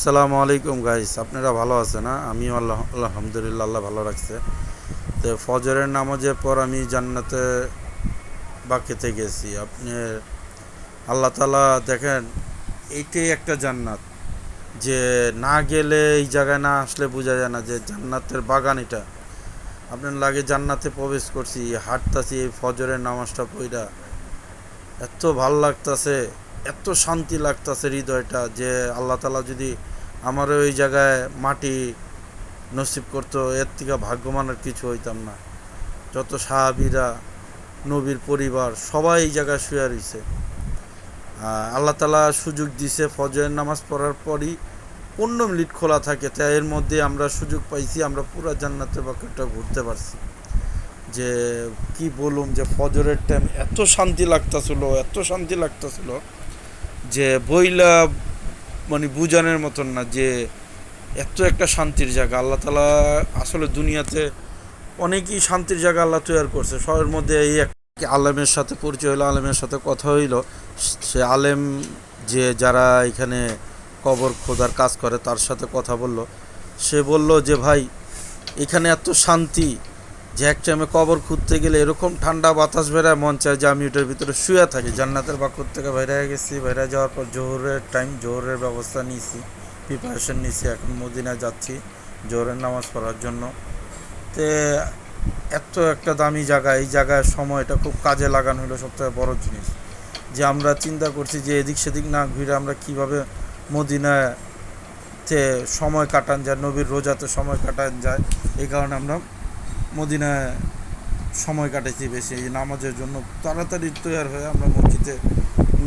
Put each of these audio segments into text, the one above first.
আসসালামু আলাইকুম গাইস আপনারা ভালো আছেন না আমি আল্লাহ, আলহামদুলিল্লাহ, আল্লাহ ভালো রাখছে। তো ফজরের নামাজের পর আমি জান্নাতে বাকিতে গেছি। আপনি, আল্লাহ তালা দেখেন এইটাই একটা জান্নাত। যে না গেলে এই জায়গায় না আসলে বোঝা যায় না যে জান্নাতের বাগান এটা। আপনার লাগে জান্নাতে প্রবেশ করছি, হাঁটতাছি এই ফজরের নামাজটা পইরা এত ভালো লাগতাছে। এত শান্তি লাগতাছে হৃদয়টা যে আল্লাহ তালা যদি আমার ওই জায়গায় মাটি নসিব করতো, এর থেকে ভাগ্যমানের কিছু হইতাম না। যত সাহাবিরা, নবীর পরিবার, সবাই এই জায়গায় শুয়ে রয়েছে আল্লাহ তালা সুযোগ দিছে ফজরের নামাজ পড়ার পরই পনেরো মিনিট খোলা থাকে তাই এর মধ্যে আমরা সুযোগ পাইছি, আমরা পুরা জান্নাতের বাক্যটা ঘুরতে পারছি। যে কি বলুম যে ফজরের টাইম এত শান্তি লাগতাছিল, এত শান্তি লাগতাছিল। যে বইলা মানে বুঝানোর মতন না, যে এত একটা শান্তির জায়গা। আল্লাহ তালা আসলে দুনিয়াতে অনেকই শান্তির জায়গা আল্লাহ তৈরি করছে। সবের মধ্যে এই এক আলেমের সাথে পরিচয় হলো আলেমের সাথে কথা হইল। সে আলেম যে যারা এখানে কবর খোদার কাজ করে, তার সাথে কথা বলল। সে বলল যে, ভাই, এখানে এত শান্তি যে এক টাইমে কবর খুঁজতে গেলে এরকম ঠান্ডা বাতাস বেড়ায়, মন চায় যে আমি ওটার ভিতরে শুয়ে থাকি। জান্নাতের বাকুর থেকে বাইরে গেছি, বাইরে যাওয়ার পর জোহরের টাইম জোহরের ব্যবস্থা নিয়েছি প্রিপারেশন নিয়েছি, এখন মদিনায় যাচ্ছি জোহরের নামাজ পড়ার জন্য। তে এত একটা দামি জায়গা, এই জায়গায় সময়টা খুব কাজে লাগানো হলো সবথেকে বড় জিনিস। যে আমরা চিন্তা করছি যে এদিক সেদিক না ঘুরে আমরা কীভাবে মদিনাতে সময় কাটান যায়, নবীর রোজাতে সময় কাটান যায়, এই কারণে আমরা মদিনায় সময় কাটাইছি বেশি, এই নামাজের জন্য তাড়াতাড়ি তৈয়ার হয়ে আমরা মসজিদে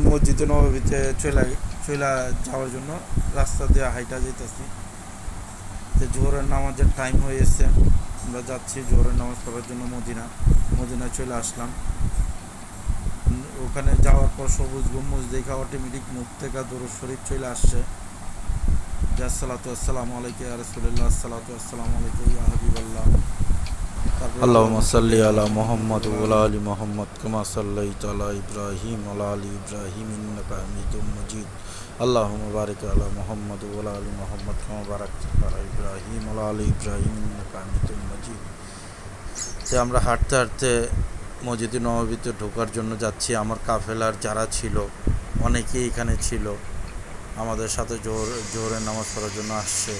মসজিদে নবীতে চলে চলে যাওয়ার জন্য রাস্তা দিয়ে হাইটা যেতেছি যে জোহরের নামাজের টাইম হয়ে এসছে, আমরা যাচ্ছি জোহরের নামাজ পড়ার জন্য মদিনা, মদিনায় চলে আসলাম। ওখানে যাওয়ার পর সবুজ গম্বুজ দেখা অটোমেটিক মুখ থেকে দরুদ শরীফ চলে আসছে। যে আসসালাতু আসসালামু আলাইকুম রাসূলুল্লাহ, আসসালাতু আসসালামু আলাইকুম হাবিবাল্লাহ। اللهم صل على محمد وعلى ال محمد كما صليت على ابراهيم وعلى ال ابراهيم انك حميد مجيد اللهم بارك على محمد وعلى ال محمد كما باركت على ابراهيم وعلى ال ابراهيم انك حميد مجيد যে আমরা হাঁটতে হাঁটতে মসজিদে নববীতে ঢোকার জন্য যাচ্ছি আমার কাফেলার যারা ছিল অনেকেই এখানে ছিল আমাদের সাথে জোর জোহরের নামাজ পড়ার জন্য আসছে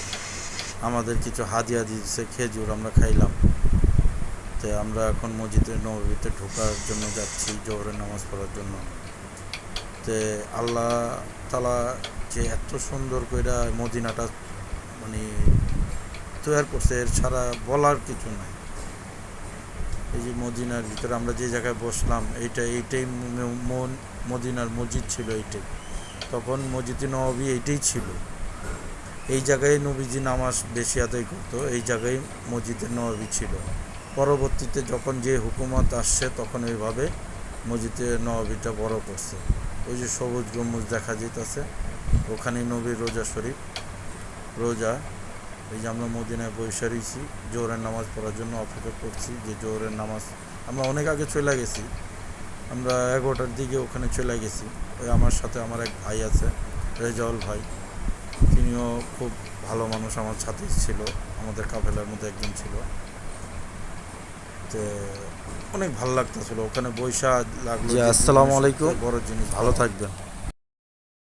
আমাদের কিছু হাদিয়া দিচ্ছে খেজুর আমরা খাইলাম তো আমরা এখন মসজিদে নবীতে ঢোকার জন্য যাচ্ছি, জোহরের নামাজ পড়ার জন্য। তে আল্লাহ তালা যে এত সুন্দর কইরা মদিনাটা মানে তৈরি করছে, এর ছাড়া বলার কিছু নাই। এই যে মদিনার ভিতরে আমরা যে জায়গায় বসলাম, এইটা, এইটাই মন মদিনার মসজিদ ছিল এইটাই। তখন মসজিদে নবী এইটাই ছিল। এই জায়গায় নবীজি নামাজ বেশি আদায় করতো, এই জায়গায় মসজিদে নবী ছিল। পরবর্তীতে যখন যে হুকুমত আসছে, তখন এইভাবে মসজিদে নবীটা বড় করছে। ওই যে সবুজ গম্বুজ দেখা যেতেছে ওখানে নবীর রোজা শরীফ। রোজা, এই যে আমরা মদিনায় বৈশা রয়েছি জোহরের নামাজ পড়ার জন্য অপেক্ষা করছি যে জোহরের নামাজ। আমরা অনেক আগে চলে গেছি, আমরা এগারোটার দিকে ওখানে চলে গেছি। ওই আমার সাথে আমার এক ভাই আছে, রেজাউল ভাই। তিনিও খুব ভালো মানুষ, আমার সাথেই ছিল, আমাদের কাফেলার মধ্যে একজন ছিল। তো অনেক ভালো লাগতেছিল। ওখানে বৈশাখ লাগল আসসালামু আলাইকুম। বড় জিনিস ভালো থাকবেন।